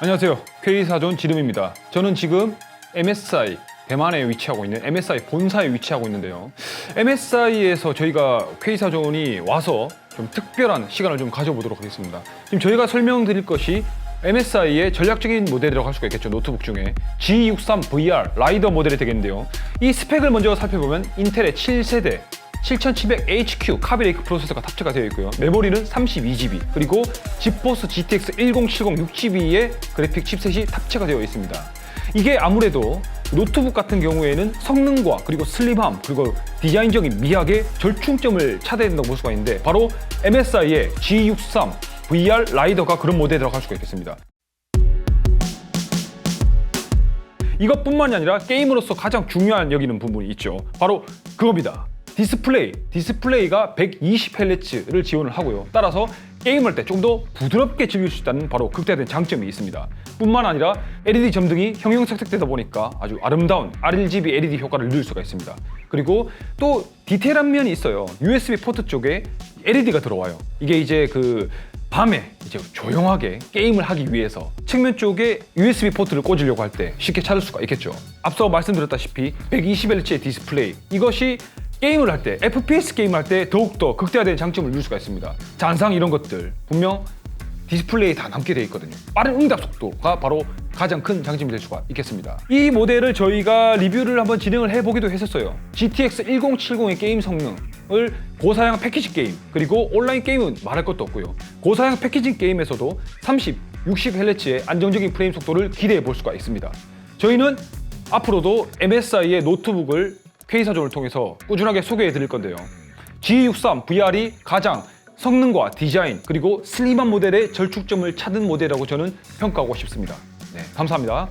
안녕하세요. K사전 지름입니다. 저는 지금 MSI 대만에 위치하고 있는 MSI 본사에 위치하고 있는데요. MSI에서 저희가 K사전이 와서 좀 특별한 시간을 좀 가져보도록 하겠습니다. 지금 저희가 설명드릴 것이 MSI의 전략적인 모델이라고 할 수가 있겠죠. 노트북 중에 G63 VR 라이더 모델이 되겠는데요. 이 스펙을 먼저 살펴보면 인텔의 7세대 7700HQ 카비레이크 프로세서가 탑재가 되어 있고요. 메모리는 32GB, 그리고 지포스 GTX 1070 6GB의 그래픽 칩셋이 탑재가 되어 있습니다. 이게 아무래도 노트북 같은 경우에는 성능과 그리고 슬림함 그리고 디자인적인 미학의 절충점을 된다고 볼 수가 있는데 바로 MSI의 G63 VR 라이더가 그런 모델이라고 할 수가 있겠습니다. 이것뿐만이 아니라 게임으로서 가장 중요한 여기는 부분이 있죠. 바로 그겁니다. 디스플레이. 디스플레이가 120Hz를 지원을 하고요. 따라서 게임할 때좀 더 부드럽게 즐길 수 있다는 바로 극대화된 장점이 있습니다. 뿐만 아니라 LED 점등이 형형색색되다 보니까 아주 아름다운 RGB LED 효과를 누릴 수가 있습니다. 그리고 또 디테일한 면이 있어요. USB 포트 쪽에 LED가 들어와요. 이게 이제 그 밤에 이제 조용하게 게임을 하기 위해서 측면 쪽에 USB 포트를 꽂으려고 할 때 쉽게 찾을 수가 있겠죠. 앞서 말씀드렸다시피 120Hz의 디스플레이 이것이 게임을 할 때 FPS 게임을 할 때 더욱더 극대화된 장점을 누릴 수가 있습니다. 잔상 이런 것들 분명 디스플레이에 다 남게 돼 있거든요. 빠른 응답 속도가 바로 가장 큰 장점이 될 수가 있겠습니다. 이 모델을 저희가 리뷰를 한번 진행을 해보기도 했었어요. GTX 1070의 게임 성능을 고사양 패키지 게임 그리고 온라인 게임은 말할 것도 없고요. 고사양 패키지 게임에서도 30, 60Hz의 안정적인 프레임 속도를 기대해 볼 수가 있습니다. 저희는 앞으로도 MSI의 노트북을 K사전을 통해서 꾸준하게 소개해 드릴 건데요. G63 VR이 가장 성능과 디자인 그리고 슬림한 모델의 절충점을 찾은 모델이라고 저는 평가하고 싶습니다. 네, 감사합니다.